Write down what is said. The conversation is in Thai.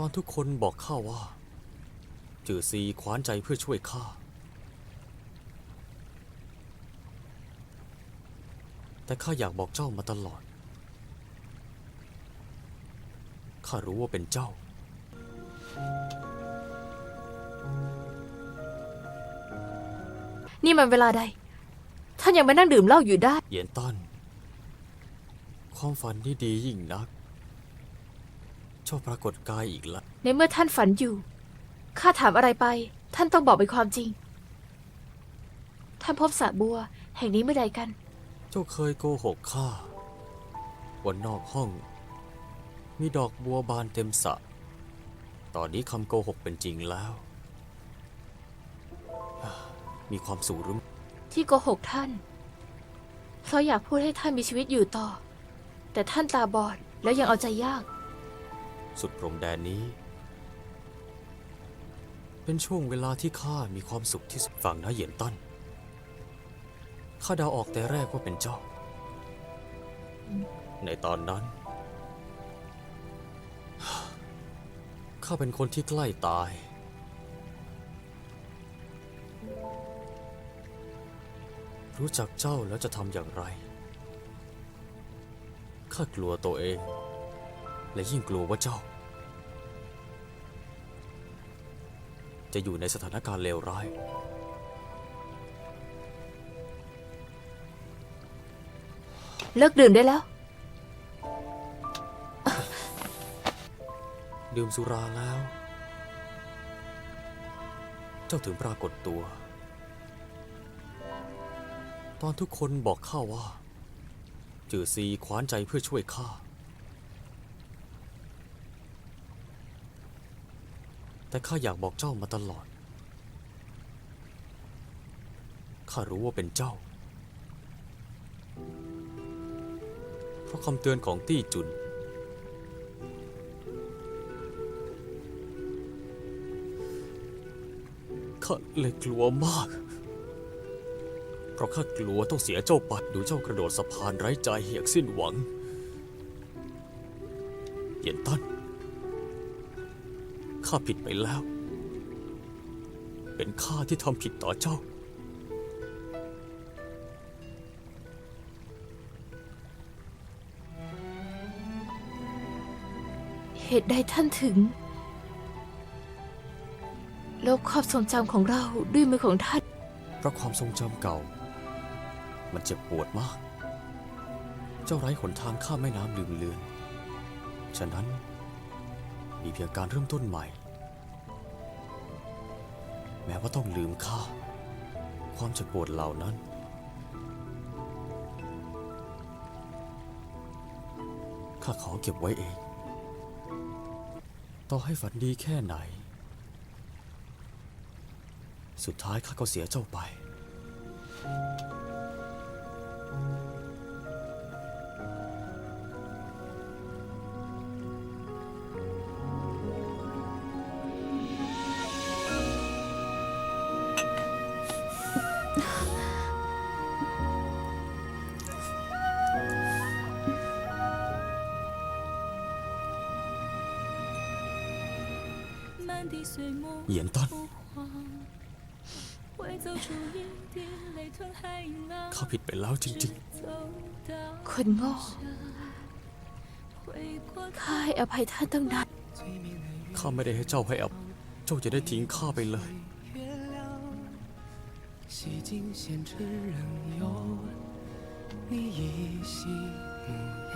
ตอนทุกคนบอกข้าว่า จือซีขวานใจเพื่อช่วยข้า แต่ข้าอยากบอกเจ้ามาตลอด ข้ารู้ว่าเป็นเจ้า นี่มันเวลาใด ท่านยังมานั่งดื่มเหล้าอยู่ได้ เหยียนตันความฝันที่ดียิ่งนัก เจ้าปรากฏกายอีกแล้วในเมื่อท่านฝันอยู่ ข้าถามอะไรไป ท่านต้องบอกเป็นความจริง ท่านพบสระบัว แห่งนี้เมื่อใดกัน เจ้าเคยโกหกข้าวันนอกห้อง มีดอกบัวบานเต็มสระตอนนี้คำโกหกเป็นจริงแล้ว มีความสูงหรือที่โกหกท่านเพราะอยากพูดให้ท่านมีชีวิตอยู่ต่อ แต่ท่านตาบอดแล้วยังเอาใจยาก สุดพรมแดนนี้ เป็นช่วงเวลาที่ข้ามีความสุขที่สุดฟังนะเหยียนตั้นข้าเดาออกแต่แรกว่าเป็นเจ้า ในตอนนั้น ข้าเป็นคนที่ใกล้ตาย รู้จักเจ้าแล้วจะทำอย่างไร ข้ากลัวตัวเอง และยิ่งกลัวว่าเจ้า จะอยู่ในสถานการณ์เลวร้าย เลิกดื่มได้แล้ว ดื่มสุราแล้ว เจ้าถึงปรากฏตัว ตอนทุกคนบอกข้าว่า จือซีขวานใจเพื่อช่วยข้า แต่ข้าอยากบอกเจ้ามาตลอด ข้ารู้ว่าเป็นเจ้า เพราะคำเตือนของตี้จุน ข้าเลยกลัวมาก เพราะข้ากลัวต้องเสียเจ้าไปดูเจ้ากระโดดสะพานไร้ใจอย่างสิ้นหวัง เยียนตั้น ข้าผิดไปแล้ว เป็นข้าที่ทำผิดต่อเจ้า เหตุใดท่านถึงลบความทรงจำของเราด้วยมือของท่าน เพราะความทรงจำเก่า มันเจ็บปวดมาก เจ้าไร้หนทางข้ามแม่น้ำลืมเลือน ฉะนั้นมี เพียงการเริ่มต้นใหม่ แม้ว่าต้องลืมข้า ความเจ็บปวดเหล่านั้น ข้าขอเก็บไว้เอง ต่อให้ฝันดีแค่ไหน สุดท้ายข้าก็เสียเจ้าไป满地碎木เหยียนตั้น 枯黄，会走出一滴泪吞海浪， ข้าผิดไปแล้วจริง 走到 คนโง่ 回过 ข้าให้อภัยท่านตั้งนาน ๆ ข้าไม่ได้ให้เจ้าให้อับ เจ้าจะได้ทิ้งข้าไปเลย 月亮，洗尽闲枝仍有你依稀模样。